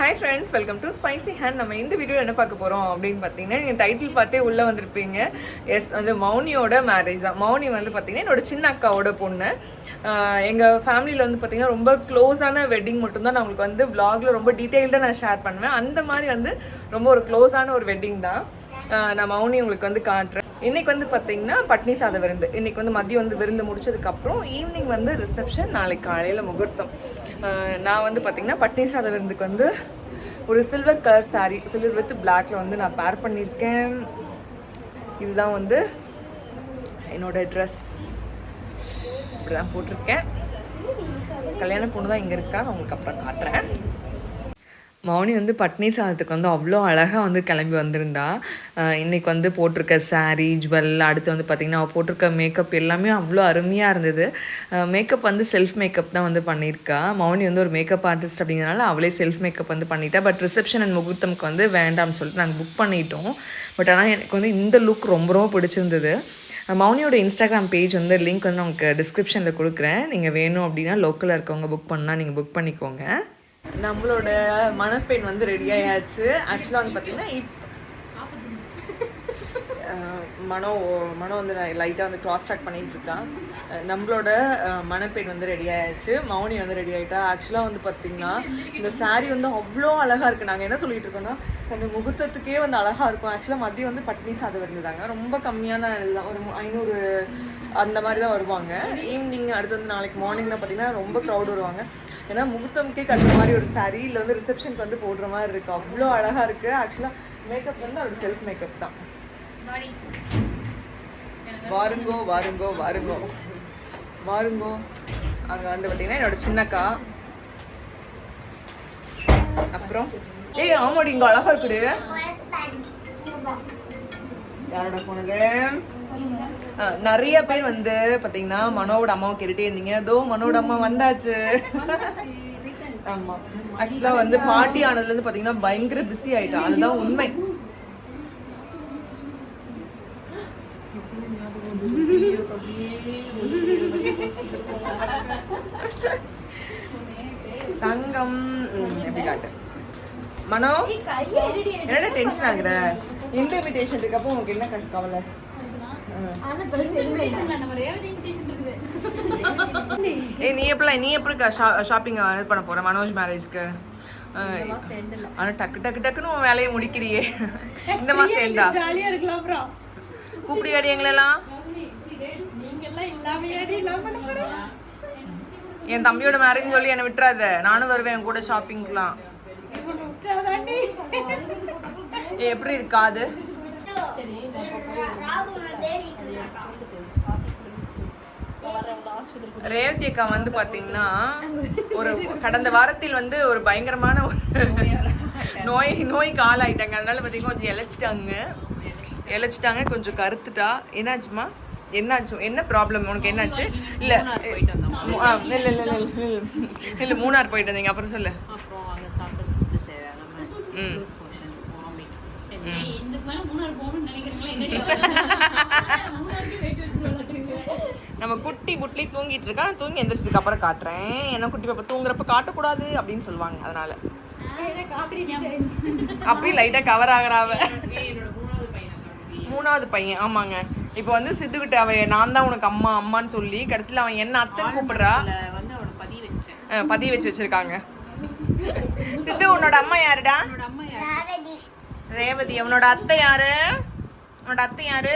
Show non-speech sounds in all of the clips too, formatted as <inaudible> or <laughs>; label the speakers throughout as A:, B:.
A: Hi friends welcome to spicy hand நம்ம இந்த வீடியோவில் என்ன பார்க்க போகிறோம் அப்படின்னு பார்த்தீங்கன்னா நீங்கள் டைட்டில் பார்த்தே உள்ளே வந்திருப்பீங்க. எஸ் வந்து மௌனியோட மேரேஜ் தான். மௌனி வந்து பார்த்தீங்கன்னா என்னோட சின்ன அக்காவோட பொண்ணு. எங்கள் ஃபேமிலியில் வந்து பார்த்தீங்கன்னா ரொம்ப க்ளோஸான வெட்டிங் மட்டும்தான் நான் உங்களுக்கு வந்து vlogல ரொம்ப டீட்டெயில்டாக நான் ஷேர் பண்ணுவேன். அந்த மாதிரி வந்து ரொம்ப ஒரு க்ளோஸான ஒரு வெட்டிங் தான். நான் மௌனி உங்களுக்கு வந்து காட்டுறேன். இன்றைக்கி வந்து பார்த்தீங்கன்னா பட்னி சாத விருந்து. இன்றைக்கி வந்து மதியம் வந்து விருந்து முடிச்சதுக்கப்புறம் ஈவினிங் வந்து ரிசப்ஷன் நாளைக்கு காலையில் முகூர்த்தம். நான் வந்து பார்த்திங்கன்னா பட்னி சாத விருந்துக்கு வந்து ஒரு silver colour saree silver with பிளாக்ல வந்து நான் பேர் பண்ணியிருக்கேன். இதுதான் வந்து என்னோட ட்ரெஸ் இப்படி தான் போட்டிருக்கேன். கல்யாண பொண்ணு தான் இங்கே இருக்கா நான் உங்களுக்கு அப்புறம் காட்டுறேன். மௌனி வந்து பட்னி சாதத்துக்கு வந்து அவ்வளோ அழகாக வந்து கிளம்பி வந்திருந்தா. இன்றைக்கி வந்து போட்டிருக்க சாரீ ஜுவல் அடுத்து வந்து பார்த்திங்கன்னா அவள் போட்டிருக்க மேக்கப் எல்லாமே அவ்வளோ அருமையாக இருந்தது. மேக்கப் வந்து செல்ஃப் மேக்கப் தான் வந்து பண்ணியிருக்கா. மௌனி வந்து ஒரு மேக்கப் ஆர்டிஸ்ட் அப்படிங்கிறனால அவளே செல்ஃப் மேக்கப் வந்து பண்ணிட்டா. பட் ரிசப்ஷன் அண்ட் முகூர்த்தம்க்கு வந்து வேண்டாம்னு சொல்லிட்டு நாங்கள் புக் பண்ணிட்டோம். பட் ஆனால் எனக்கு வந்து இந்த லுக் ரொம்ப ரொம்ப பிடிச்சிருந்தது. மௌனியோட இன்ஸ்டாகிராம் பேஜ் வந்து லிங்க் வந்து உங்களுக்கு டிஸ்கிரிப்ஷனில் கொடுக்குறேன். நீங்கள் வேணும் அப்படின்னா லோக்கலில் இருக்கவங்க புக் பண்ணால் நீங்கள் புக் பண்ணிக்கோங்க. நம்மளோட மணப்பெண் வந்து ரெடி ஆயாச்சு. ஆக்சுவலாக வந்து பார்த்தீங்கன்னா இப் மனோ மனோ வந்து லைட்டாக வந்து க்ராஸ் டாக் பண்ணிட்டு இருக்கான். நம்மளோட மனப்பெண் மணப்பெண் வந்து ரெடி ஆயாச்சு மௌனி வந்து ரெடி ஆகிட்டா ஆக்சுவலாக வந்து பார்த்தீங்கன்னா இந்த சாரீ வந்து அவ்வளோ அழகாக இருக்குது நாங்கள் என்ன சொல்லிட்டு இருக்கோம்னா அந்த முகூர்த்தத்துக்கே வந்து அழகாக இருக்கும். ஆக்சுவலாக மதியம் வந்து பட்னி சாதம் இருந்ததாங்க. ரொம்ப கம்மியான இதுதான் ஒரு ஐநூறு அந்த மாதிரி தான் வருவாங்க. ஈவினிங் அடுத்து வந்து நாளைக்கு மார்னிங் தான் பார்த்தீங்கன்னா ரொம்ப க்ரௌட் வருவாங்க. ஏன்னா முகூர்த்தம்க்கே கட்டுற மாதிரி ஒரு சாரீ இல்லை வந்து ரிசப்ஷனுக்கு வந்து போடுற மாதிரி இருக்குது அவ்வளோ அழகாக இருக்குது ஆக்சுவலாக மேக்கப் வந்து அவரோட செல்ஃப் மேக்கப் தான். வாருங்கோ வாருங்கோ வாருங்கோ. வாருங்கோ. அங்க வந்து பார்த்தீங்கன்னா என்னோட சின்னக்கா. அப்புறம் ஏய் ஆமாடி இங்க அழகா இருக்குது. யாரோட போனது நிறைய பேர் வந்து பாத்தீங்கன்னா மனோவோட அம்மாவை கேட்டுட்டே இருந்தீங்க. அதோ மனோட அம்மா வந்தாச்சு. ஆமா. ஆக்சுவலா வந்து பாட்டி ஆனதுல இருந்து பாத்தீங்கன்னா பயங்கர பிஸி ஆயிட்டா. அதுதான் உண்மை. தங்கம். எப்படி காட்டு? மனோ என்னடா டென்ஷன் ஆகுற? இந்த இன்விடேஷன் இருக்கப்போ உனக்கு என்ன கவலை? ஏய் நீ எப்பலாம் நீ எப்படி ஷாப்பிங் இது பண்ண போற மனோஜ் மேரேஜ்க்கு ஆனா டக்கு டக்கு டக்குன்னு உன் வேலையை முடிக்கிறியே. இந்த மாசம் ஏண்டா
B: ஜாலியா இருக்கலாம் அப்புறம்.
A: கூப்பிடியாடி எங்களெல்லாம்? என் தம்பியோட மேரேஜ் சொல்லி என்னை விட்டுறாத. நானும் வருவேன் என் கூட ஷாப்பிங்க்குலாம்
B: இப்போ விட்டாதாண்டி
A: ஏய், எப்படி இருக்காது ரேவதி அக்கா வந்து பாத்தீங்கன்னா ஒரு கடந்த வாரத்தில் வந்து ஒரு பயங்கரமான ஒரு நோய் நோய்க்கு ஆளாயிட்டாங்க. அதனால பாத்தீங்கன்னா கொஞ்சம் இழைச்சிட்டாங்க. இழைச்சிட்டாங்க கொஞ்சம் கருத்துட்டா என்னாச்சுமா என்னாச்சு? என்ன ப்ராப்ளம் உனக்கு என்னாச்சு? இல்ல இல்ல இல்ல இல்ல இல்ல இல்ல. இல்ல மூணார் போயிட்டு வந்தீங்க. அப்புறம் சொல்லு. <laughs> நம்ம குட்டி புட்லி தூங்கிட்டு இருக்கான் தூங்கி எந்திரிச்சதுக்கு அப்புறம் காட்டுறேன். ஏன்னா குட்டி பாப்பா தூங்குறப்ப காட்டக்கூடாது அப்படின்னு சொல்லுவாங்க அதனால. அப்படியே லைட்டா கவர் ஆகுறாவ
C: என்னோட மூணாவது பையனை காட்டுவீங்க
A: மூணாவது பையன் ஆமாங்க. இப்போ வந்து சித்துக்கிட்ட அவ நான் தான் உனக்கு அம்மா அம்மான்னு சொல்லி கடைசியில் அவன் என்ன அத்தைன்னு கூப்பிடுறா?
C: வந்து அவனை பதிய வச்சுட்டேன்.
A: அஹ் பதிய வச்சு வச்சிருக்காங்க. சித்து உன்னோட அம்மா யாருடா? ரேவதி. அவனோட அத்தை யாரு? உன்னோட அத்தை யாரு?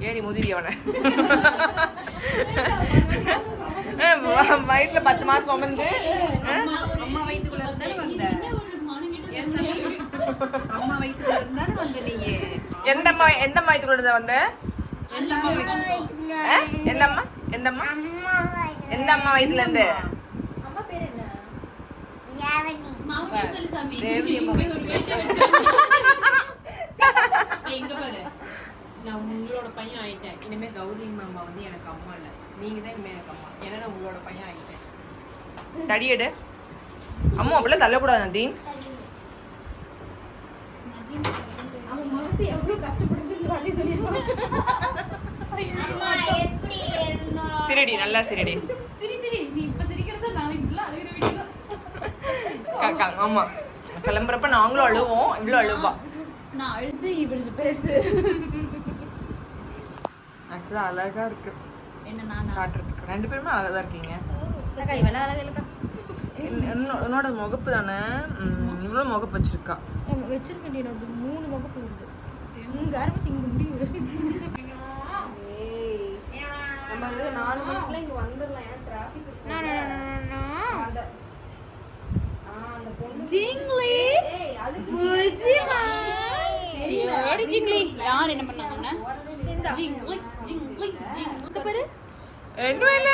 A: ஏறி முதிரி அவனை. அஹ் வ- வயித்துல பத்து மாசம் அஹ்
C: அம்மா இருந்தானே வந்த நீங்க
A: எந்த அம்மா எந்த அம்மா வயிற்றுக்குள்ள வந்த?
C: எந்த அம்மா?
A: எந்த அம்மா எந்த அம்மா
D: எந்த அம்மா வயித்துல இருந்து?
E: அம்மா பேர் என்ன? மௌனின்னு சொல்லு சாமி
C: தேவி அம்மா
E: இங்க ஒரு வேட்டை வச்சிருக்காங்க.
C: ஏய், இங்க பாரு. நான் உங்களோட பையன் ஆயிட்டேன். இனிமே கௌரி மாமா வந்து எனக்கு அம்மா இல்ல. நீங்க தான் இனிமே எனக்கு அம்மா. ஏன்னா நான் உங்களோட பையன் ஆயிட்டேன்.
D: தடியெடு. அம்மா அப்படிலாம் தள்ளக்கூடாது நதீன்
E: அவன் மனசு எவ்வளவு கஷ்டப்படுதுன்னு வாட்டி சொல்லிடுவான்
D: சிரிடி நல்லா சிரிடி.
E: சரி சரி. நீ இப்ப சிரிக்கிறத நாளைக்கு ஃபுல்லா அழுகிற வீடியோ
D: ஆமா. கிளம்புறப்ப நாங்களும் அழுவோம் இவ்வளோ அழுவா.
E: நான் அழுது இவளுக்கு பேசு.
D: ஆக்சுவலா அழகா இருக்கு.
E: என்ன நான்?
D: காட்டுறதுக்கு. ரெண்டு பேருமே அழகா இருக்கீங்க.
E: இல்லக்கா இவள அழகா இல்லக்கா
D: என்ன- என்ன- உன்னோட முகப்பு தானே? இவ்வளோ முகப்பு வச்சிருக்கா.
E: வச்சிருக்கேன் என்னோட மூணு வகுப்பு இருக்கு இங்க ஆரம்பிச்சு இங்க முடிவு நம்ம நாலு மணிக்குலாம் இங்க வந்துடலாம் ஏன்னா டிராஃபிக் ஜிங்லி? ஜிங்லி. யார் என்ன பண்ணாங்கன்னா? ஜிங்லி ஜிங்லி ஜிங்லி. பாரு?
D: என்ன இல்ல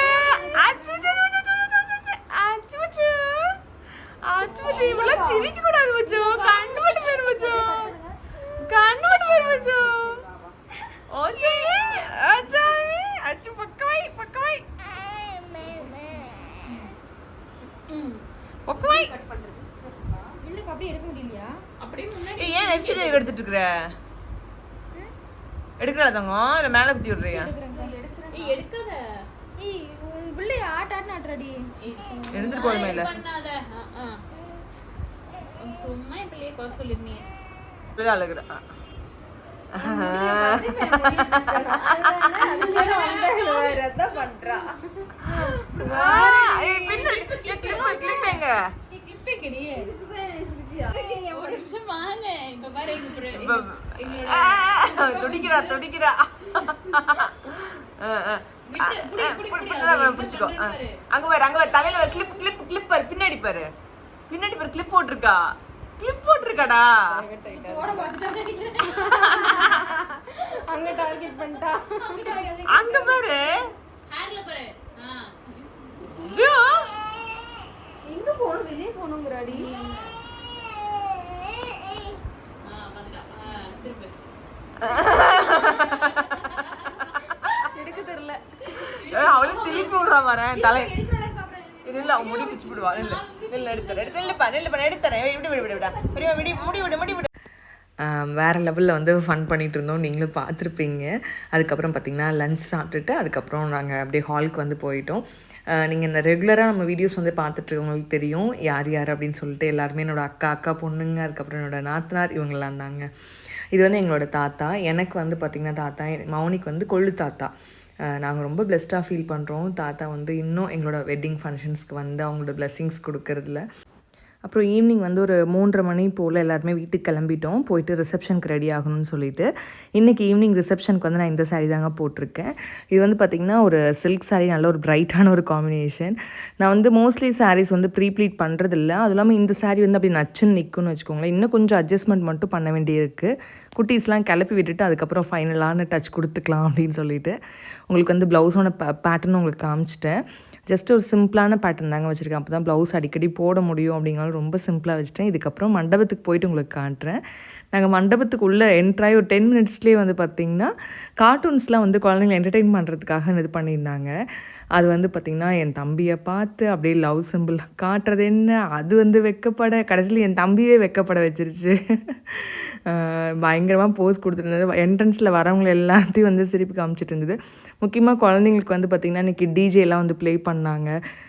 D: அச்சு அச்சு, அச்சு, அச்சு, அச்சு, அச்சு, அச்சு, அச்சு. அச்சு, அச்சு, இவ்வளவு சிரிக்க கூடாது மச்சு கண்ணு மட்டும் பேர் மச்சு கண்ணு மட்டும் பேர் மச்சு ஓச்சே அச்சாமி அச்சு பக்கவை பக்கவை பக்கவை
E: இல்லக்கா அப்படியே எடுக்க முடியலையா? அப்படியே முன்னாடி
D: ஏன் நெரிச்சல் எடுத்துட்டு இருக்கிற எடுக்கல தங்கம் இல்ல மேல குத்தி விடுறியா?
E: ஏய் எடுக்காத. ஏய் உன் பிள்ளை ஆட்ட ஆட்ட ஆட்டுறடி.
D: எடுத்துட்டு போதுமே இல்ல?
E: பண்ணாத. சும்மா பிள்ளைய குறை சொல்லிருந்தீங்க.
D: இப்படிதான் அழுகுற. துடிக்கிறா துடிக்கிறா.
E: விட்டு, புடி, புடி, புடி, அது என்ன
D: பிடிச்சிக்கோ. அங்க பாரு அங்க பாரு தலையில கிளிப் கிளிப் கிளிப் பாரு பின்னாடி பாரு. பின்னாடி பாரு கிளிப் போட்டிருக்கா. கிளிப் போட்டிருக்காடா.
F: அங்க டார்கெட் பண்ணிட்டா.
D: அங்க பாரு
E: ஹேர்ல பாரு ஆ.
D: ஜூ
F: எங்க போகணும் வெளியே
E: திருப்பு.
F: எடுக்க தெரியல
D: அவளும் திருப்பி விடுறா வரேன் தலை. இல்ல அவன் முடி பிச்சு விடுவா இல்ல இல்ல எடுத்துறேன் எடுத்து இல்லப்பா இல்லப்பா எடுத்துறேன். விடு விடு விடு விடா. பெரியவா விடி முடி விடு முடி விடு. வேறு லெவலில் வந்து ஃபன் பண்ணிகிட்டு இருந்தோம். நீங்களும் பார்த்துருப்பீங்க. அதுக்கப்புறம் பார்த்திங்கன்னா லன்ச் சாப்பிட்டுட்டு அதுக்கப்புறம் நாங்கள் அப்படியே ஹாலுக்கு வந்து போயிட்டோம். நீங்கள் இந்த ரெகுலராக நம்ம வீடியோஸ் வந்து பார்த்துட்ருக்கவங்களுக்கு தெரியும். யார் யார் அப்படின்னு சொல்லிட்டு எல்லாருமே என்னோட அக்கா அக்கா பொண்ணுங்க அதுக்கப்புறம் என்னோட நாத்தனார் இவங்கெல்லாம் இருந்தாங்க இது வந்து எங்களோட தாத்தா. எனக்கு வந்து பார்த்திங்கன்னா தாத்தா மௌனிக்கு வந்து கொள்ளு தாத்தா. நாங்கள் ரொம்ப பிளெஸ்டாக ஃபீல் பண்ணுறோம் தாத்தா வந்து இன்னும் எங்களோட வெட்டிங் ஃபங்க்ஷன்ஸ்க்கு வந்து அவங்களோட பிளெஸ்ஸிங்ஸ் கொடுக்கறதுல அப்புறம் ஈவினிங் வந்து ஒரு மூன்றரை மணி போல் எல்லாருமே வீட்டுக்கு கிளம்பிட்டோம். போயிட்டு ரிசப்ஷனுக்கு ரெடி ஆகணும்னு சொல்லிட்டு. இன்றைக்கி ஈவினிங் ரிசப்ஷனுக்கு வந்து நான் இந்த saree தாங்க போட்டிருக்கேன். இது வந்து பார்த்திங்கன்னா ஒரு சில்க் saree நல்ல ஒரு பிரைட்டான ஒரு காம்பினேஷன் நான் வந்து மோஸ்ட்லி சாரீஸ் வந்து ப்ரீப்ளீட் பண்ணுறதில்ல அதுவும் இல்லாமல் இந்த saree வந்து அப்படி நச்சுன்னு நிற்கும்னு வச்சுக்கோங்களேன். இன்னும் கொஞ்சம் அட்ஜஸ்ட்மெண்ட் மட்டும் பண்ண வேண்டியிருக்கு. குட்டீஸ்லாம் கிளப்பி விட்டுட்டு அதுக்கப்புறம் ஃபைனலான டச் கொடுத்துக்கலாம் அப்படின்னு சொல்லிட்டு உங்களுக்கு வந்து ப்ளவுஸோட பேட்டர்ன் உங்களுக்கு காமிச்சிட்டேன். ஜஸ்ட் ஒரு சிம்பிளான பேட்டர்ன் தாங்க வச்சுருக்கேன். அப்போ தான் ப்ளவுஸ் அடிக்கடி போட முடியும் அப்படிங்கிறது ரொம்ப சிம்பிளாக வச்சுட்டேன். இதுக்கப்புறம் மண்டபத்துக்கு போயிட்டு உங்களுக்கு காட்டுறேன். நாங்கள் மண்டபத்துக்கு உள்ளே என்ட்ராகி ஒரு டென் மினிட்ஸ்லேயே வந்து பார்த்திங்கன்னா கார்ட்டூன்ஸ்லாம் வந்து குழந்தைங்களை என்டர்டெயின் பண்ணுறதுக்காக இது பண்ணியிருந்தாங்க. அது வந்து பார்த்திங்கன்னா என் தம்பியை பார்த்து அப்படியே லவ் சிம்பிள் காட்டுறது என்ன? அது வந்து வெக்கப்பட கடைசியில் என் தம்பியே வெக்கப்பட வச்சிருச்சு. <laughs> பயங்கரமாக போஸ் கொடுத்துருந்தது. என்ட்ரன்ஸில் வரவங்க எல்லாத்தையும் வந்து சிரிப்பு காமிச்சிட்டு இருந்தது. முக்கியமாக குழந்தைங்களுக்கு வந்து பார்த்திங்கன்னா இன்றைக்கி டிஜேலாம் வந்து ப்ளே பண்ணாங்க.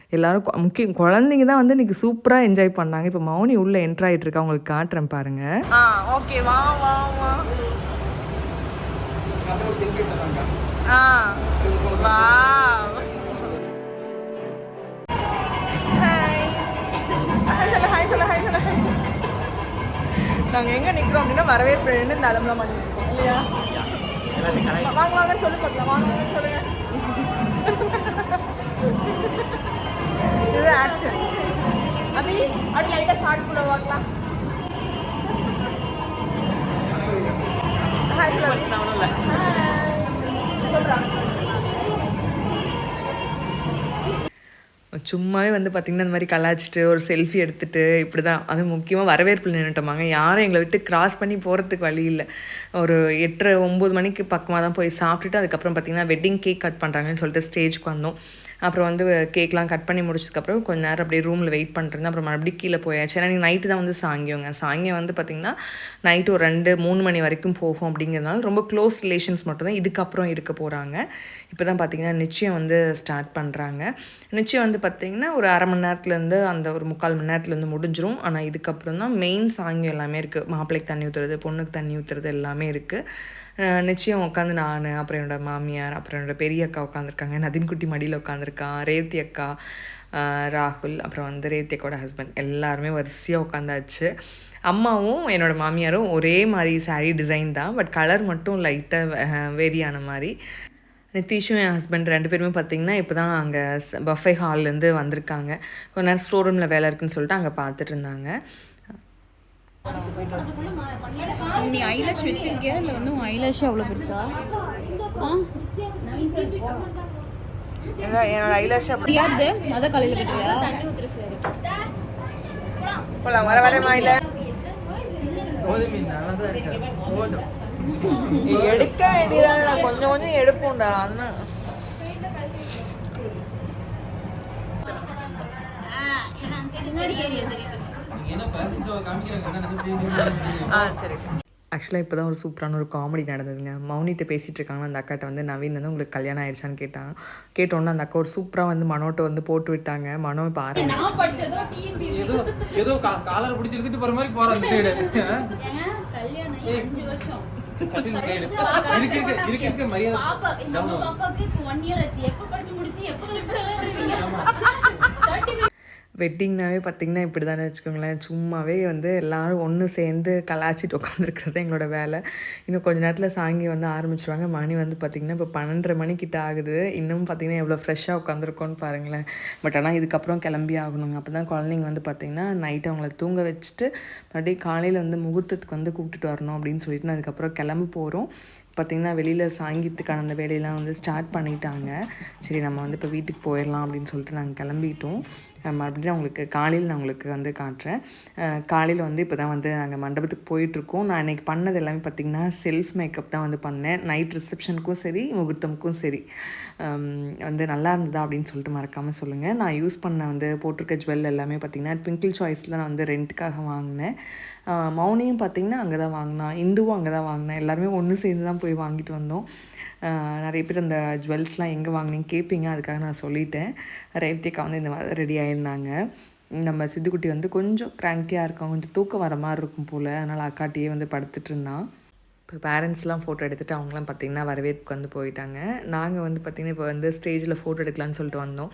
D: எல்லாரும் முக்கியம் குழந்தைங்க தான் வந்து இன்றைக்கி சூப்பராக என்ஜாய் பண்ணாங்க. இப்போ மௌனி உள்ளே என்ட்ரு ஆகிட்டு இருக்கா? உங்களுக்கு காட்டுறேன் பாருங்க. ஆ ஓகே வா வா வா. ஆ. நாங்கள் எங்கே நிற்கிறோம் அப்படின்னா வரவேற்பு இந்த அதம்லாம் பண்ணிட்டு இருக்கோம். இல்லையா? வாங்க வாங்கன்னு சொல்லி பார்க்கலாம். வாங்க சொல்லுங்க. இது ஆக்ஷன் அபி அப்படி லைட்டாக ஷார்ட் கூட வாங்கலாம் ஹாய் சொல்லுங்க சும்மாவே வந்து பார்த்திங்கன்னா இந்த மாதிரி கலாய்ச்சிட்டு ஒரு செல்ஃபி எடுத்துட்டு இப்படி தான் அது முக்கியமாக வரவேற்பில் நின்றுட்டோமாங்க யாரும் எங்களை விட்டு கிராஸ் பண்ணி போகிறதுக்கு வழி இல்லை. ஒரு எட்டரை ஒம்பது மணிக்கு பக்கமாக தான் போய் சாப்பிட்டுட்டு அதுக்கப்புறம் பார்த்திங்கன்னா வெட்டிங் கேக் கட் பண்ணுறாங்கன்னு சொல்லிட்டு ஸ்டேஜ்க்கு வந்தோம். அப்புறம் வந்து கேக்லாம் கட் பண்ணி முடிச்சதுக்கப்புறம் கொஞ்ச நேரம் அப்படியே ரூமில் வெயிட் பண்ணுறேன் அப்புறம் மறுபடியும் கீழே போயாச்சு. ஏன்னா நைட்டு தான் வந்து சாங்கியோங்க. சாங்கியம் வந்து பார்த்திங்கன்னா நைட்டு ஒரு ரெண்டு மூணு மணி வரைக்கும் போகும் அப்படிங்கிறதுனால ரொம்ப க்ளோஸ் ரிலேஷன்ஸ் மட்டும் தான் இதுக்கப்புறம் இருக்க போகிறாங்க இப்போ தான் பார்த்திங்கன்னா நிச்சயம் வந்து ஸ்டார்ட் பண்ணுறாங்க நிச்சயம் வந்து பார்த்திங்கன்னா ஒரு அரை மணி நேரத்துலேருந்து அந்த ஒரு முக்கால் மணி நேரத்துலேருந்து முடிஞ்சிரும். ஆனால் இதுக்கப்புறம் தான் மெயின் சாங்கியம் எல்லாமே இருக்குது மாப்பிள்ளைக்கு தண்ணி ஊற்றுறது பொண்ணுக்கு தண்ணி ஊற்றுறது எல்லாமே இருக்குது நிச்சயம் உட்காந்து நான் அப்புறம் என்னோடய மாமியார் அப்புறம் என்னோட பெரிய அக்கா உட்காந்துருக்காங்க நதின்குட்டி மடியில் உட்காந்துருக்கான் ரேவதி அக்கா ராகுல் அப்புறம் வந்து ரேவதி அக்காவோட ஹஸ்பண்ட் எல்லாருமே வரிசையாக உட்காந்தாச்சு அம்மாவும் என்னோட மாமியாரும் ஒரே மாதிரி சாரீ டிசைன் தான் பட் கலர் மட்டும் லைட்டாக வேரி ஆன மாதிரி. நிதிஷும் என் ஹஸ்பண்ட் ரெண்டு பேருமே பார்த்திங்கன்னா இப்போ தான் அங்கே பஃபே ஹால்லேருந்து வந்திருக்காங்க. கொஞ்ச நேரம் ஸ்டோர் ரூமில் வேலை இருக்குன்னு சொல்லிட்டு அங்கே பார்த்துட்டு இருந்தாங்க.
E: நீ ஐலாஷ் வச்சிருக்கியா? இல்ல வந்து உன் ஐலாஷ் அவ்வளவு பெருசா?
D: என்னோட ஐலாஷ்
E: யாருது அத காலையில கட்டுவியா?
D: போகலாம் வர வர மாயில எடுக்க வேண்டியதானடா கொஞ்சம் கொஞ்சம் எடுப்போம்டா அண்ணா. ஆ சரி. ஆக்சுவலாக இப்போ தான் ஒரு சூப்பரான ஒரு காமெடி நடந்ததுங்க. மௌனிட்ட பேசிகிட்டு இருக்காங்க அந்த அக்காட்ட வந்து நவீன் வந்து உங்களுக்கு கல்யாணம் ஆயிடுச்சான்னு கேட்டான். கேட்டோன்னே அந்த அக்கா ஒரு சூப்பராக வந்து மனோட்ட வந்து போட்டு விட்டாங்க. மனோ இப்போ ஆரம்பிச்சு வெட்டிங்னாவே பார்த்திங்கன்னா இப்படி தானே வச்சுக்கோங்களேன். சும்மாவே வந்து எல்லோரும் ஒன்று சேர்ந்து கலாச்சிட்டு உட்காந்துருக்கிறது எங்களோட வேலை. இன்னும் கொஞ்ச நேரத்தில் சாங்கி வந்து ஆரம்பிச்சிருவாங்க. மணி வந்து பார்த்திங்கன்னா இப்போ பன்னெண்டரை மணிக்கிட்ட ஆகுது. இன்னும் பார்த்திங்கன்னா எவ்வளோ ஃப்ரெஷ்ஷாக உட்காந்துருக்கோன்னு பாருங்களேன். பட் ஆனால் இதுக்கப்புறம் கிளம்பி ஆகணுங்க. அப்போ தான் குழந்தைங்க வந்து பார்த்திங்கன்னா நைட்டு அவங்கள தூங்க வச்சுட்டு மறுபடியும் காலையில் வந்து முகூர்த்தத்துக்கு வந்து கூப்பிட்டுட்டு வரணும் அப்படின்னு சொல்லிட்டு நான் அதுக்கப்புறம் கிளம்பி போகிறோம் பார்த்திங்கன்னா வெளியில் சாங்கியத்துக்கான அந்த வேலையெல்லாம் வந்து ஸ்டார்ட் பண்ணிட்டாங்க. சரி நம்ம வந்து இப்போ வீட்டுக்கு போயிடலாம் அப்படின்னு சொல்லிட்டு நாங்கள் கிளம்பிட்டோம். மறுபடியும் நான் உங்களுக்கு காலையில் நான் உங்களுக்கு வந்து காட்டுறேன். காலையில் வந்து இப்போ தான் வந்து நாங்கள் மண்டபத்துக்கு போயிட்டுருக்கோம். நான் இன்றைக்கி பண்ணது எல்லாமே பார்த்திங்கன்னா செல்ஃப் மேக்கப் தான் வந்து பண்ணேன். நைட் ரிசப்ஷனுக்கும் சரி முகூர்த்தமுக்கும் சரி. வந்து நல்லா இருந்ததா அப்படின்னு சொல்லிட்டு மறக்காமல் சொல்லுங்கள் நான் யூஸ் பண்ண வந்து போட்டிருக்க ஜுவல் எல்லாமே பார்த்திங்கன்னா ட்விங்கிள் சாய்ஸில் நான் வந்து ரெண்ட்டுக்காக வாங்கினேன். மௌனியும் பார்த்திங்கன்னா அங்கே தான் வாங்கினா இந்துவும் அங்கே தான் வாங்கினேன் எல்லாருமே ஒன்று சேர்ந்து தான் போய் வாங்கிட்டு வந்தோம். நிறைய பேர் அந்த ஜுவல்ஸ்லாம் எங்கே வாங்கினீங்க கேட்பீங்க. அதுக்காக நான் சொல்லிட்டேன். ரேவதிக்கா வந்து இந்த மாதிரி ரெடி ஆகியிருந்தாங்க நம்ம சித்துக்குட்டி வந்து கொஞ்சம் க்ராங்கியாக இருக்கும் கொஞ்சம் தூக்கம் வர மாதிரி இருக்கும் போல். அதனால் அக்காட்டியே வந்து படுத்துட்டு இருந்தான். இப்போ பேரண்ட்ஸ்லாம் ஃபோட்டோ எடுத்துகிட்டு அவங்களாம் பார்த்திங்கன்னா வரவேற்புக்கு வந்து போயிட்டாங்க. நாங்கள் வந்து பார்த்திங்கன்னா இப்போ வந்து ஸ்டேஜில் ஃபோட்டோ எடுக்கலான்னு சொல்லிட்டு வந்தோம்.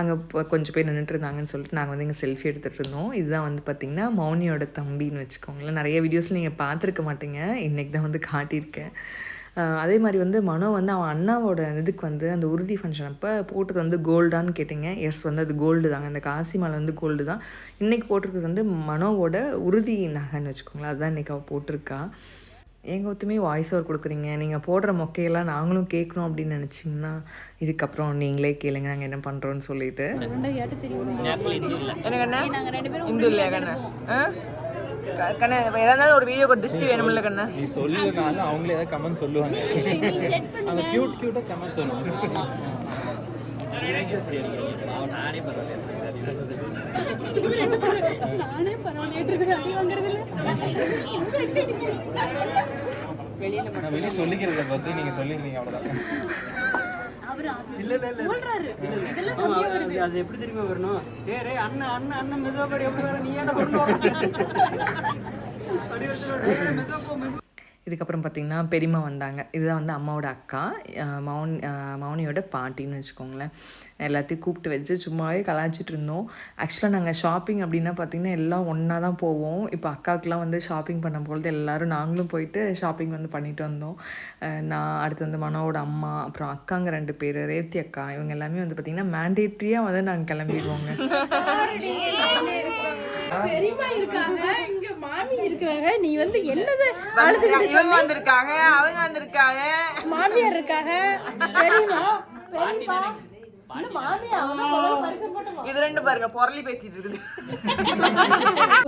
D: அங்கே இப்போ கொஞ்சம் பேர் நின்றுட்டு இருந்தாங்கன்னு சொல்லிட்டு நாங்கள் வந்து இங்கே செல்ஃபி எடுத்துகிட்டு இருந்தோம். இதுதான் வந்து பார்த்திங்கன்னா மௌனியோட தம்பின்னு வச்சுக்கோங்களேன். நிறைய வீடியோஸில் நீங்கள் பார்த்துருக்க மாட்டீங்க. இன்றைக்கி தான் வந்து காட்டியிருக்கேன். அதே மாதிரி வந்து மனோ வந்து அவன் அண்ணாவோட இதுக்கு வந்து அந்த உறுதி ஃபங்க்ஷன் அப்போ போட்டது வந்து கோல்டான்னு கேட்டிங்க. எஸ் வந்து அது கோல்டு தாங்க. அந்த காசி மாலை வந்து கோல்டு தான். இன்றைக்கி போட்டிருக்கிறது வந்து மனோவோட உறுதி நகைன்னு வச்சுக்கோங்களேன். அதுதான் இன்றைக்கி அவள் போட்டிருக்கா. எங்க ஒத்துமே வாய்ஸ் ஓவர் கொடுக்குறீங்க. நீங்கள் போடுற மொக்கையெல்லாம் நாங்களும் கேட்கணும் அப்படின்னு நினச்சிங்கன்னா இதுக்கப்புறம் நீங்களே கேளுங்க. நாங்கள் என்ன பண்ணுறோன்னு சொல்லிட்டு. கண்ணா கண்ணா ஏதாவது ஒரு வீடியோ டிஸ்ட் வேணும்ல கண்ணா.
G: நீ சொல்லுனாலும் அவங்களே ஏதாவது கமெண்ட் சொல்லுவாங்க.
E: நீ
G: அவங்க கியூட் கியூட்டா கமெண்ட் சொல்லுவாங்க.
E: நானே பரவாயில்ல அடி
G: சொல்லிக்கிறது பஸ் நீங்க சொல்லிருந்தீங்க அவ்வளவுதான்.
E: சொல்றாரு இதெல்லாம்
H: ஆமா, அது- எப்படி திரும்பி வரணும்? டேய் டேய் அண்ணன் அண்ணன் அண்ணன் மெதுவா பாரு எப்படி வர நீ ஏன்டா கொண்டு <laughs> வர போ மெதுவா
D: இதுக்கப்புறம் பார்த்திங்கன்னா பெரியம்மா வந்தாங்க. இதுதான் வந்து அம்மாவோட அக்கா. மௌன் மௌனியோட பாட்டின்னு வச்சுக்கோங்களேன். எல்லாத்தையும் கூப்பிட்டு வச்சு சும்மாவே கலாய்ச்சிட்டு இருந்தோம். ஆக்சுவலாக நாங்கள் ஷாப்பிங் அப்படின்னா பார்த்திங்கன்னா எல்லாம் ஒன்றா தான் போவோம். இப்போ அக்காவுக்குலாம் வந்து ஷாப்பிங் பண்ணும் பொழுது எல்லாரும் நாங்களும் போயிட்டு ஷாப்பிங் வந்து பண்ணிட்டு வந்தோம். நான் அடுத்து வந்து மனோட அம்மா அப்புறம் அக்காங்க ரெண்டு பேர் ரேவதி அக்கா இவங்க எல்லாமே வந்து பார்த்திங்கன்னா மேண்டேட்ரியாக வந்து நாங்கள் கிளம்பிடுவோங்க.
E: இருக்காங்க நீ வந்து என்னது
D: இவங்க வந்திருக்காங்க அவங்க வந்திருக்காங்க.
E: மாமியார் இருக்காங்க. பெரியமா
D: இது ரெண்டு பாருங்க பொருளி பேசிட்டு இருக்குது.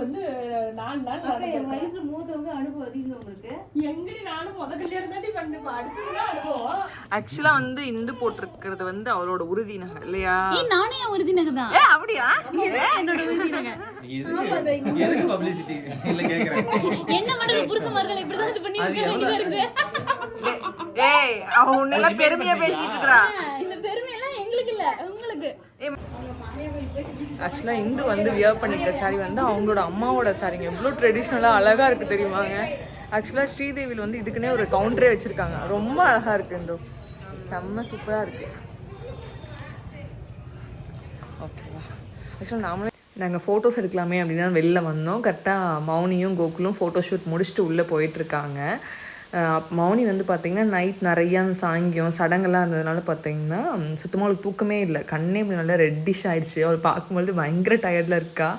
E: வந்து நாலு நாள்
F: என் வயசுல மூத்தவங்க அனுபவம் அதிகம் உங்களுக்கு?
E: எங்கடி நானும் முத கல்யாணம் தாண்டி அடுத்ததுதான் அனுபவம்.
D: ஆக்சுவலா வந்து இந்து போட்டிருக்கிறது வந்து அவரோட உறுதி நகை இல்லையா?
E: நானே என் உறுதி நகை தான்.
D: ஏ அப்படியா?
E: என்னோட உறுதி நகை.
G: எதுக்கு எதுக்கு பப்ளிசிட்டி இல்ல கேக்குறேன்.
E: என்ன பண்ணுறது புருஷமார்கள் இப்படிதான் இது பண்ணி இருக்க வேண்டியதா
D: ஏய் அவ உன்னெல்லாம் பெருமையா பேசிட்டு இருக்கறா
E: எங்களுக்கு இல்ல உங்களுக்கு.
D: ஆக்சுவலாக இந்து வந்து வியர் பண்ணிட்ட சாரி வந்து அவங்களோட அம்மாவோட சாரிங்க எவ்வளோ ட்ரெடிஷ்னலாக அழகாக இருக்குது தெரியுமாங்க ஆக்சுவலாக ஸ்ரீதேவியில் வந்து இதுக்குன்னே ஒரு கவுண்டரே வச்சுருக்காங்க. ரொம்ப அழகாக இருக்குது இந்து. செம்ம சூப்பராக இருக்குது ஓகேவா ஆக்சுவலாக நாமளே நாங்கள் ஃபோட்டோஸ் எடுக்கலாமே அப்படின்னு தான் வெளில வந்தோம். கரெக்டாக மௌனியும் கோகுலும் ஃபோட்டோ ஷூட் முடிச்சுட்டு உள்ளே போயிட்டுருக்காங்க மௌனி வந்து பார்த்திங்கன்னா நைட் நிறையா சாயங்கியம் சடங்கெல்லாம் இருந்ததுனால பார்த்தீங்கன்னா சுத்தமாக அவளுக்கு தூக்கமே இல்லை. கண்ணே இப்படி நல்லா ரெட்டிஷ் ஆயிடுச்சு. அவள் பார்க்கும்பொழுது பயங்கர டயர்டில் இருக்கா.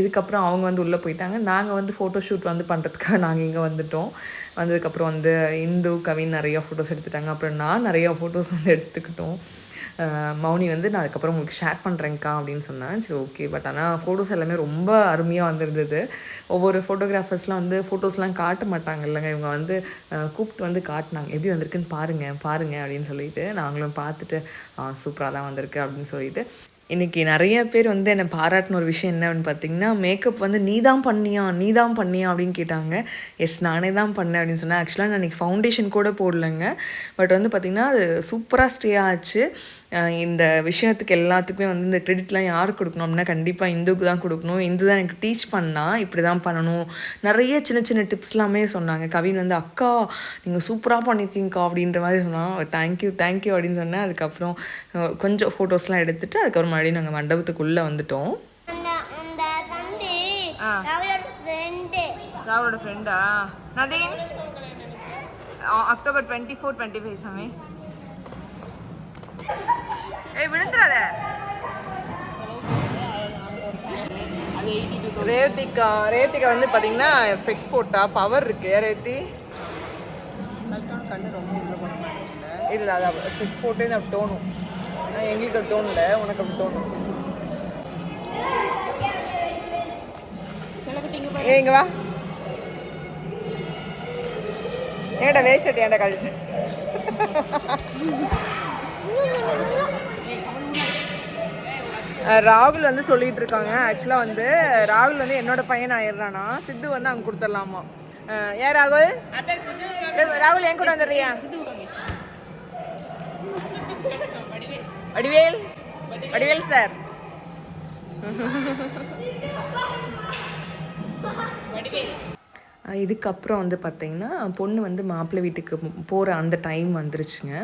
D: இதுக்கப்புறம் அவங்க வந்து உள்ளே போயிட்டாங்க. நாங்கள் வந்து ஃபோட்டோ ஷூட் வந்து பண்ணுறதுக்காக நாங்கள் இங்கே வந்துட்டோம். வந்ததுக்கப்புறம் வந்து இந்து கவின் நிறையா ஃபோட்டோஸ் எடுத்துட்டாங்க. அப்புறம் நான் நிறையா ஃபோட்டோஸ் வந்து எடுத்துக்கிட்டோம். மௌனி வந்து நான் அதுக்கப்புறம் உங்களுக்கு ஷேர் பண்ணுறேங்க்கா அப்படின்னு சொன்னேன். சரி ஓகே பட் ஆனால் ஃபோட்டோஸ் எல்லாமே ரொம்ப அருமையாக வந்திருந்தது. ஒவ்வொரு ஃபோட்டோகிராஃபர்ஸ்லாம் வந்து ஃபோட்டோஸ்லாம் காட்ட மாட்டாங்க இல்லைங்க இவங்க வந்து கூப்பிட்டு வந்து காட்டினாங்க. எப்படி வந்திருக்குன்னு பாருங்கள் பாருங்கள் அப்படின்னு சொல்லிட்டு நாங்களும் பார்த்துட்டு சூப்பராக தான் வந்திருக்கு அப்படின்னு சொல்லிட்டு. இன்றைக்கி நிறைய பேர் வந்து என்னை பாராட்டின ஒரு விஷயம் என்னன்னு பார்த்தீங்கன்னா மேக்கப் வந்து நீ தான் பண்ணியா நீ தான் பண்ணியா? அப்படின்னு கேட்டாங்க. எஸ் நானே தான் பண்ணேன் அப்படின்னு சொன்னேன். ஆக்சுவலாக நான் இன்றைக்கி ஃபவுண்டேஷன் கூட போடலைங்க. பட் வந்து பார்த்திங்கன்னா அது சூப்பராக ஸ்டே ஆச்சு. இந்த விஷயத்துக்கு எல்லாத்துக்குமே வந்து இந்த கிரெடிட்லாம் யாருக்கு கொடுக்கணும் அப்படின்னா கண்டிப்பாக இந்துக்கு தான் கொடுக்கணும். இந்து தான் எனக்கு டீச் பண்ணால் இப்படி தான் பண்ணணும். நிறைய சின்ன சின்ன டிப்ஸ்லாமே சொன்னாங்க. கவின் வந்து அக்கா நீங்கள் சூப்பராக பண்ணியிருக்கீங்கக்கா அப்படின்ற மாதிரி சொன்னான். தேங்க்யூ தேங்க்யூ அப்படின்னு சொன்னேன். அதுக்கப்புறம் கொஞ்சம் ஃபோட்டோஸ்லாம் எடுத்துட்டு அதுக்கப்புறம் மறுபடியும் நாங்கள் மண்டபத்துக்குள்ளே வந்துட்டோம்.
A: ராவலோட ஃப்ரெண்டா
D: Nadeem? October twenty four twenty five சாமி. ஏய் விழுந்துடாத. ரேவதிக்கா ரேவதிக்கா வந்து பார்த்தீங்கன்னா ஸ்பெக்ஸ் போட்டா பவர் இருக்கு. ரேவதி கண்ணு ரொம்ப உள்ள போன மாதிரி இல்லை அது ஸ்பெக்ஸ் போட்டே அப்படி தோணும். எங்களுக்கு அது தோணல. உனக்கு அப்படி தோணும். ஏ இங்க வா. ஏன்டா வேஸ்ட் ஏன்டா கழுத்து ராகுல் வந்து சொல்லிட்டு இருக்காங்க. ஆக்சுவலாக வந்து ராகுல் வந்து என்னோட பையன் ஆயிடுறானா. சித்து வந்து அங்கே கொடுத்துடலாமா? ஏன் ராகுல்? ராகுல் என் கூட வந்துடுறியா? வடிவேல். வடிவேல். சார் இதுக்கப்புறம் வந்து பார்த்திங்கன்னா பொண்ணு வந்து மாப்பிள்ளை வீட்டுக்கு போகிற அந்த டைம் வந்துருச்சுங்க.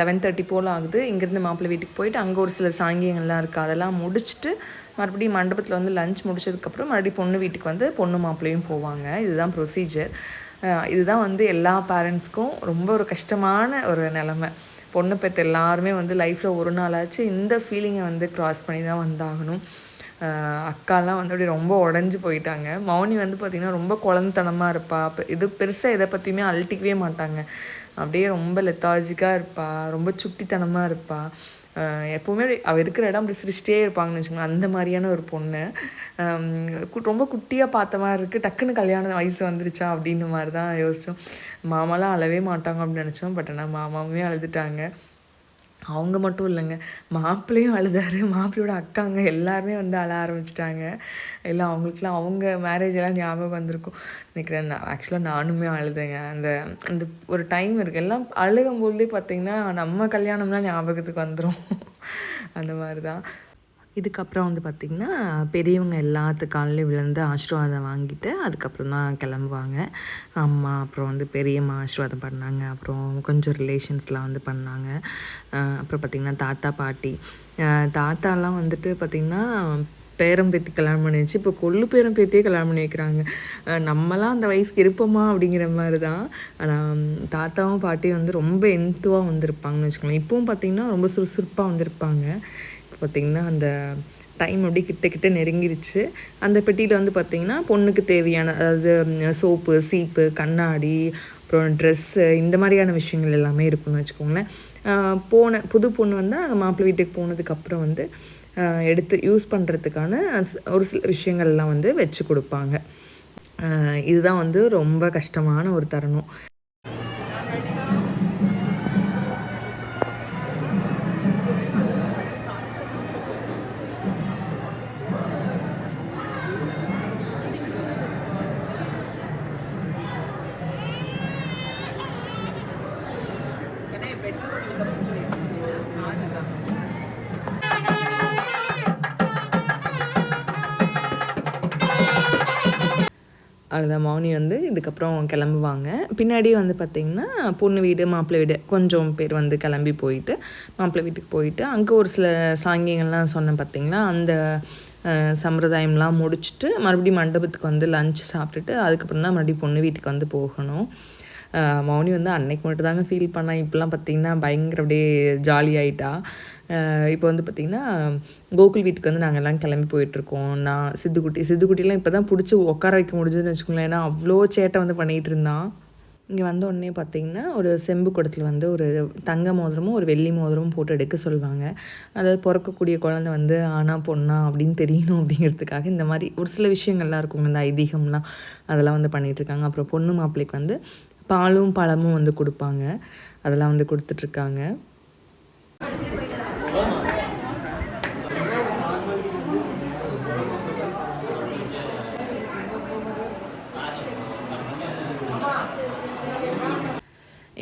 D: லெவன் தேர்ட்டி போல் ஆகுது. இங்கேருந்து மாப்பிள்ளை வீட்டுக்கு போயிட்டு அங்கே ஒரு சில சாங்கியங்கள்லாம் இருக்குது அதெல்லாம் முடிச்சுட்டு மறுபடியும் மண்டபத்தில் வந்து லஞ்ச் முடிச்சதுக்கப்புறம் மறுபடியும் பொண்ணு வீட்டுக்கு வந்து பொண்ணு மாப்பிள்ளையும் போவாங்க. இதுதான் ப்ரொசீஜர் இதுதான் வந்து எல்லா பேரண்ட்ஸ்க்கும் ரொம்ப ஒரு கஷ்டமான ஒரு நிலமை. பொண்ணு பெற்ற எல்லாருமே வந்து லைஃப்பில் ஒரு நாளாச்சு இந்த ஃபீலிங்கை வந்து க்ராஸ் பண்ணி தான் வந்தாகணும். அக்காலாம் வந்து அப்படியே ரொம்ப உடஞ்சி போயிட்டாங்க. மௌனி வந்து பார்த்திங்கன்னா ரொம்ப குழந்தனமாக இருப்பா. இது பெருசாக எதை பற்றியுமே அழட்டிக்கவே மாட்டாங்க. அப்படியே ரொம்ப லெத்தாஜிக்காக இருப்பா. ரொம்ப சுட்டித்தனமாக இருப்பா. எப்போவுமே அவள் இருக்கிற இடம் அப்படி சிரிச்சிட்டே இருப்பாங்கன்னு வச்சுக்கோங்களேன். அந்த மாதிரியான ஒரு பொண்ணு. கு- ரொம்ப குட்டியாக பார்த்த மாதிரி இருக்குது டக்குன்னு கல்யாண வயசு வந்துருச்சா அப்படின்னு மாதிரி தான் யோசித்தோம் மாமாலாம் அழவே மாட்டாங்க அப்படின்னு நினச்சோம். பட் ஆனால் மாமாவுமே அழுதுட்டாங்க. அவங்க மட்டும் இல்லைங்க. மாப்பிள்ளையும் அழுதாரு. மாப்பிள்ளையோட அக்காங்க எல்லாருமே வந்து அழ ஆரம்பிச்சிட்டாங்க. எல்லாம் அவங்களுக்குலாம் அவங்க மேரேஜ் எல்லாம் ஞாபகம் வந்திருக்கும். நினைக்கிறேன் நான் ஆக்சுவலாக நானுமே அழுதேங்க. அந்த அந்த ஒரு டைம் இருக்குது எல்லாம் அழுகும்போதே பார்த்தீங்கன்னா நம்ம கல்யாணம்லாம் ஞாபகத்துக்கு வந்துடும் அந்த மாதிரி தான் இதுக்கப்புறம் வந்து பார்த்திங்கன்னா பெரியவங்க எல்லாத்து காலையும் விழுந்து ஆசீர்வாதம் வாங்கிட்டு அதுக்கப்புறம் தான் கிளம்புவாங்க. அம்மா அப்புறம் வந்து பெரியம்மா ஆசீர்வாதம் பண்ணாங்க. அப்புறம் கொஞ்சம் ரிலேஷன்ஸ்லாம் வந்து பண்ணாங்க. அப்புறம் பார்த்திங்கன்னா தாத்தா பாட்டி. தாத்தாலாம் வந்துட்டு பார்த்திங்கன்னா பேரம் பேத்தி கல்யாணம் பண்ணி வச்சு இப்போ கொள்ளு பேரம் பேத்தியே கல்யாணம் பண்ணி வைக்கிறாங்க. நம்மலாம் அந்த வயசுக்கு இருப்போமா அப்படிங்கிற மாதிரி தான். ஆனால் தாத்தாவும் பாட்டியும் வந்து ரொம்ப எந்துவாக வந்திருப்பாங்கன்னு வச்சுக்கோங்களேன். இப்போவும் பார்த்திங்கன்னா ரொம்ப சுறுசுறுப்பாக வந்திருப்பாங்க. பார்த்திங்கன்னா அந்த டைம் அப்படி கிட்ட கிட்ட நெருங்கிருச்சு. அந்த பெட்டியில் வந்து பார்த்திங்கன்னா பொண்ணுக்கு தேவையான அதாவது சோப்பு சீப்பு கண்ணாடி அப்புறம் ட்ரெஸ்ஸு இந்த மாதிரியான விஷயங்கள் எல்லாமே இருக்குன்னு வச்சுக்கோங்களேன். போன புது பொண்ணு வந்து மாப்பிள்ளை வீட்டுக்கு போனதுக்கப்புறம் வந்து எடுத்து யூஸ் பண்ணுறதுக்கான ஒரு சில விஷயங்கள்லாம் வந்து வச்சு கொடுப்பாங்க. இதுதான் வந்து ரொம்ப கஷ்டமான ஒரு தருணம். அவ்வளோதான் மௌனி வந்து இதுக்கப்புறம் கிளம்புவாங்க. பின்னாடி வந்து பார்த்திங்கன்னா பொண்ணு வீடு மாப்பிள்ளை வீடு கொஞ்சம் பேர் வந்து கிளம்பி போயிட்டு மாப்பிள்ளை வீட்டுக்கு போயிட்டு அங்கே ஒரு சில சாங்கியங்கள்லாம் சொன்னேன் பார்த்திங்களா அந்த சம்பிரதாயம்லாம் முடிச்சுட்டு மறுபடியும் மண்டபத்துக்கு வந்து லஞ்ச் சாப்பிட்டுட்டு அதுக்கப்புறம் தான் மறுபடியும் பொண்ணு வீட்டுக்கு வந்து போகணும். மௌனி வந்து அன்னைக்கு மட்டும் தாங்க ஃபீல் பண்ணா. இப்போலாம் பார்த்திங்கன்னா பயங்கர அப்படியே ஜாலி ஆகிட்டா இப்போ வந்து பார்த்திங்கன்னா கோகுல் வீட்டுக்கு வந்து நாங்கள் எல்லாம் கிளம்பி போயிட்டுருக்கோம். நான் சித்துக்குட்டி சித்துக்குட்டிலாம் இப்போ தான் பிடிச்சி உட்கார வைக்க முடிஞ்சதுன்னு வச்சுக்கோங்களேன். ஏன்னா அவ்வளோ சேட்டை வந்து பண்ணிகிட்டு இருந்தான். இங்கே வந்த உடனே பார்த்தீங்கன்னா ஒரு செம்பு குடத்தில் வந்து ஒரு தங்க மோதிரமும் ஒரு வெள்ளி மோதிரமும் போட்டு எடுக்க சொல்லுவாங்க. அதாவது பிறக்கக்கூடிய குழந்தை வந்து ஆனா பொண்ணா அப்படின்னு தெரியணும் அப்படிங்கிறதுக்காக இந்த மாதிரி ஒரு சில விஷயங்கள்லாம் இருக்குங்க இந்த ஐதீகம்லாம் அதெல்லாம் வந்து பண்ணிகிட்ருக்காங்க அப்புறம் பொண்ணு மாப்பிள்ளைக்கு வந்து பாலும் பழமும் வந்து கொடுப்பாங்க. அதெல்லாம் வந்து கொடுத்துட்ருக்காங்க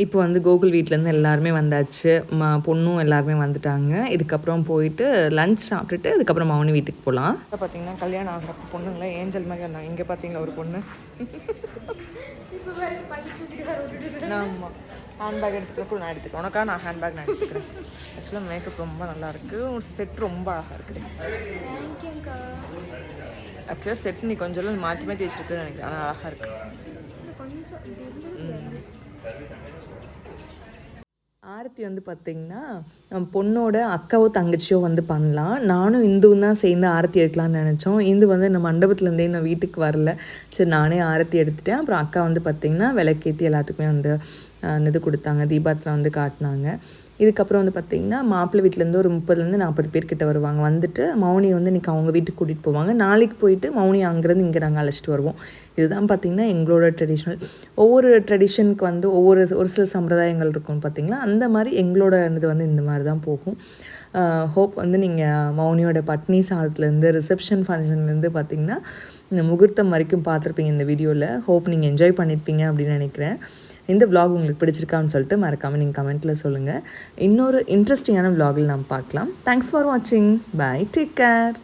D: இப்போ வந்து கோகுல் வீட்டிலேருந்து எல்லாருமே வந்தாச்சு. ம பொண்ணும் எல்லாருமே வந்துட்டாங்க. இதுக்கப்புறம் போயிட்டு லஞ்ச் சாப்பிட்டுட்டு அதுக்கப்புறம் மௌனி வீட்டுக்கு போகலாம் இப்போ பார்த்தீங்கன்னா கல்யாணம் ஆகிறப்ப பொண்ணுங்களே ஏஞ்சல் மாதிரி இருந்தாங்க இங்கே பார்த்தீங்களா ஒரு பொண்ணு? ஆமாம் ஹேண்ட்பேக் எடுத்துக்கலாம் கூட நான் எடுத்துக்கிறேன். உனக்கா? நான் ஹேண்ட்பேக் நான் எடுத்துக்கிறேன். ஆக்சுவலாக மேக்கப் ரொம்ப நல்லா இருக்கு. ஒரு செட் ரொம்ப அழகாக இருக்குது ஆக்சுவலாக செட் நீ கொஞ்சம் மாற்றி மாற்றி வச்சிருக்குன்னு நினைக்கிறேன். ஆனால் அழகாக இருக்கு. ம். ஆரத்தி வந்து பார்த்திங்கன்னா நம்ம பொண்ணோட அக்காவோ தங்கச்சியோ வந்து பண்ணலாம். நானும் இந்துவும் தான் சேர்ந்து ஆரத்தி எடுக்கலாம்னு நினச்சோம். இந்து வந்து இந்த மண்டபத்துலேருந்தே நான் வீட்டுக்கு வரல. சரி நானே ஆரத்தி எடுத்துட்டேன். அப்புறம் அக்கா வந்து பார்த்திங்கன்னா விளக்கேற்றி எல்லாத்துக்குமே வந்து இது கொடுத்தாங்க. தீபாத்தில் வந்து காட்டினாங்க. இதுக்கப்புறம் வந்து பார்த்திங்கன்னா மாப்பிள்ளை வீட்டிலேருந்து ஒரு முப்பதுலேருந்து நாற்பது பேர்கிட்ட வருவாங்க. வந்துட்டு மௌனியை வந்து இன்றைக்கி அவங்க வீட்டுக்கு கூட்டிகிட்டு போவாங்க. நாளைக்கு போயிட்டு மௌனி அங்கேருந்து இங்கே நாங்கள் அழைச்சிட்டு வருவோம். இதுதான் பார்த்திங்கன்னா எங்களோட ட்ரெடிஷ்னல் ஒவ்வொரு ட்ரெடிஷனுக்கு வந்து ஒவ்வொரு ஒரு சில சம்பிரதாயங்கள் இருக்கும் பார்த்திங்களா அந்த மாதிரி எங்களோட இது வந்து இந்த மாதிரி தான் போகும் ஹோப் வந்து நீங்கள் மௌனியோட பட்னி சாதத்துலேருந்து ரிசப்ஷன் ஃபங்க்ஷன்லேருந்து பார்த்திங்கன்னா இந்த முகூர்த்தம் வரைக்கும் பார்த்துருப்பீங்க இந்த வீடியோவில் ஹோப் நீங்கள் என்ஜாய் பண்ணியிருப்பீங்க அப்படின்னு நினைக்கிறேன். இந்த vlog உங்களுக்கு பிடிச்சிருக்கான்னு சொல்லிட்டு மறக்காமல் நீங்கள் கமெண்ட்டில் சொல்லுங்கள் இன்னொரு இன்ட்ரெஸ்டிங்கான vlogல் நாம் பார்க்கலாம். தேங்க்ஸ் ஃபார் வாட்சிங் பை டேக் கேர்